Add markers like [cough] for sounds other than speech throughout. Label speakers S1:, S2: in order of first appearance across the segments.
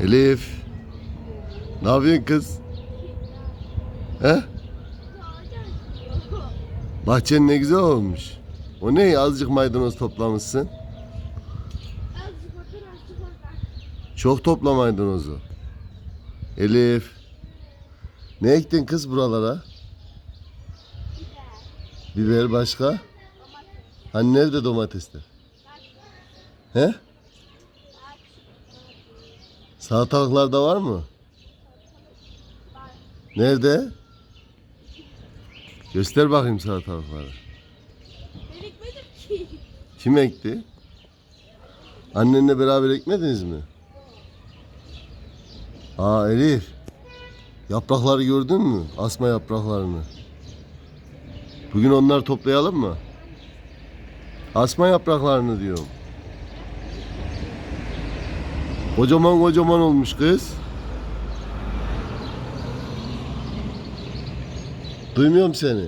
S1: Elif. Ne yapıyorsun kız? He? Bahçen ne güzel olmuş. O ne? Azıcık maydanoz toplamışsın. Çok topla maydanozu. Elif. Ne ektin kız buralara? Biber başka? Hani nerede domatesler? He? Salatalıklarda var mı? Nerede? Göster bakayım salatalıkları.
S2: Ben ekmedim ki.
S1: Kim ekti? Annenle beraber ekmediniz mi? Aa Elif. Yaprakları gördün mü? Asma yapraklarını. Bugün onları toplayalım mı? Asma yapraklarını diyorum. Kocaman kocaman olmuş kız. Duymuyorum seni.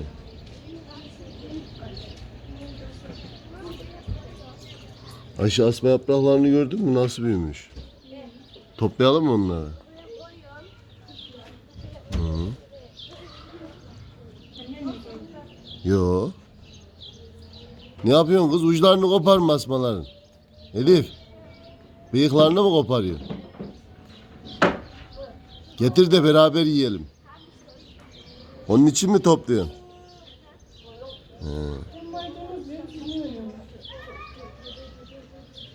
S1: Ayşe asma yapraklarını gördün mü? Nasıl büyümüş? Toplayalım mı onları? Hı. Yo. Ne yapıyorsun kız? Uçlarını koparma asmaların. Elif. Bıyıklarını mı koparıyor? Getir de beraber yiyelim. Onun için mi topluyorsun?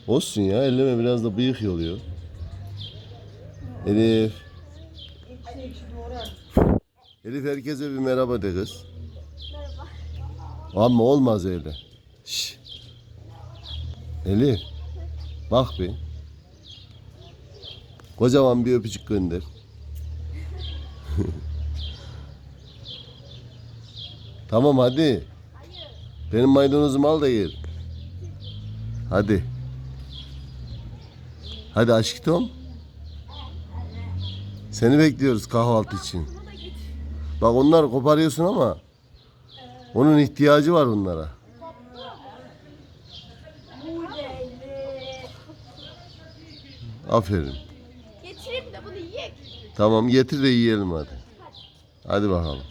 S1: Olsun ya elleme biraz da bıyık yoluyor. Elif. Elif herkese bir merhaba de kız. Ama olmaz öyle. Şş. Elif. Bak bir. Kocaman bir öpücük gönder. [laughs] tamam hadi. Benim maydanozumu al da yer. Hadi. Hadi aşkım. Seni bekliyoruz kahvaltı için. Bak onları koparıyorsun ama onun ihtiyacı var onlara. Aferin.
S2: Getireyim de bunu yiyek.
S1: Tamam getir de yiyelim hadi. Hadi bakalım.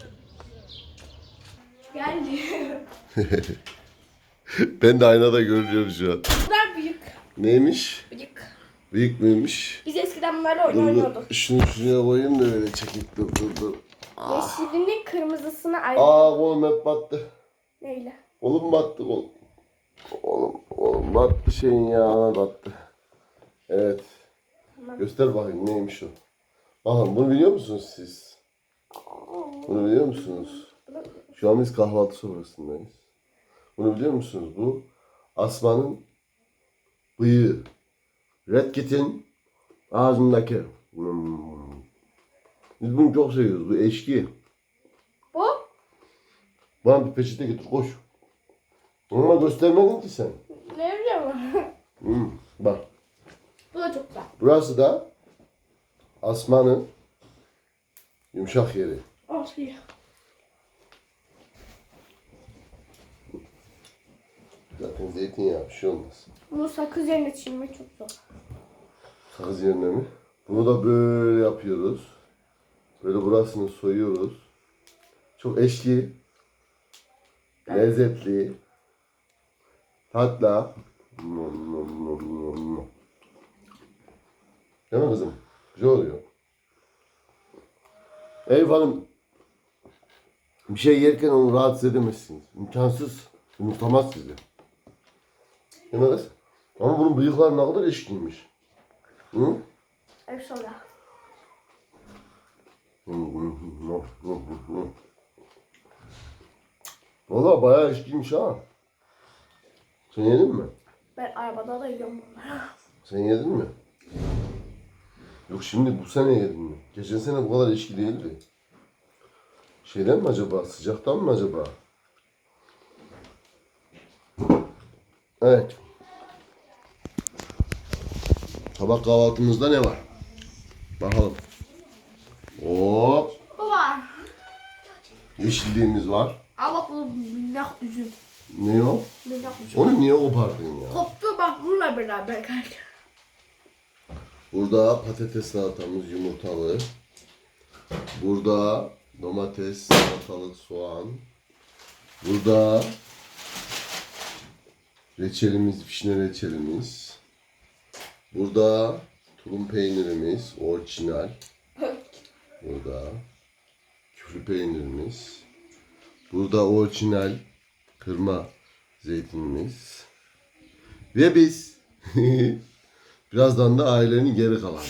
S2: Geldi. [laughs] [laughs]
S1: Ben de aynada görünüyorum şu an.
S2: Bunlar büyük.
S1: Neymiş?
S2: Büyük.
S1: Büyük müymüş?
S2: Biz eskiden bunlarla oynuyorduk.
S1: Şunu şuraya koyayım da öyle çekip dur dur dur.
S2: Yeşilini kırmızısına ayrı.
S1: Aa oğlum hep battı.
S2: Neyle?
S1: Oğlum battı oğlum. Oğlum, oğlum battı şeyin yağına battı. Evet. Göster bakayım neymiş o. Bakın bunu biliyor musunuz siz? Bunu biliyor musunuz? Şu an biz kahvaltı sofrasındayız. Bunu biliyor musunuz? Bu asmanın bıyığı. Red Kit'in ağzındaki. Hmm. Biz bunu çok seviyoruz. Bu eşki.
S2: Bu?
S1: Bana bir peçete getir koş. Ama göstermedin ki sen.
S2: Ne bileyim.
S1: Hmm, bak.
S2: Bu da çok güzel.
S1: Burası da asmanın yumuşak yeri.
S2: Olsun.
S1: Zaten zeytinyağı bir şey olmaz.
S2: Bu sakız yerine çiğnemek çok zor.
S1: Sakız yerine mi? Bunu da böyle yapıyoruz. Böyle burasını soyuyoruz. Çok eşki. Lezzetli. Tatlı. Nom, nom, nom, nom, nom. Değil mi kızım? Güzel oluyor. Eyüp Hanım bir şey yerken onu rahatsız edemezsiniz. İmkansız. Yumurtlamaz sizi. Kız? Ama bunun bıyıkları ne kadar eşkiymiş. Hı?
S2: Efsane.
S1: Valla bayağı eşkiymiş ha. Sen yedin mi?
S2: Ben arabada da yiyorum bunları.
S1: Sen yedin mi? Yok şimdi bu sene yedin mi? Geçen sene bu kadar eşki değildi. Şeyden mi acaba? Sıcaktan mı acaba? Evet. Sabah kahvaltımızda ne var? Bakalım. Hop.
S2: Bu var.
S1: Yeşilliğimiz var.
S2: Bak bu minnak üzüm.
S1: Ne o?
S2: Minnak üzüm.
S1: Onu niye kopardın ya?
S2: Koptu bak bununla beraber geldi.
S1: Burada patates salatamız yumurtalı. Burada domates, salatalık, soğan. Burada reçelimiz, vişne reçelimiz. Burada tulum peynirimiz, orijinal. Burada küflü peynirimiz. Burada orijinal kırma zeytinimiz. Ve biz [laughs] birazdan da ailenin geri kalanı.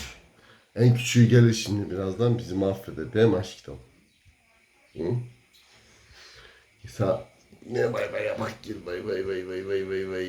S1: En küçüğü gelir şimdi birazdan bizi mahveder. Değil mi aşkım? Hı? İsa ne bay bay yapak gir bay bay bay bay bay bay bay.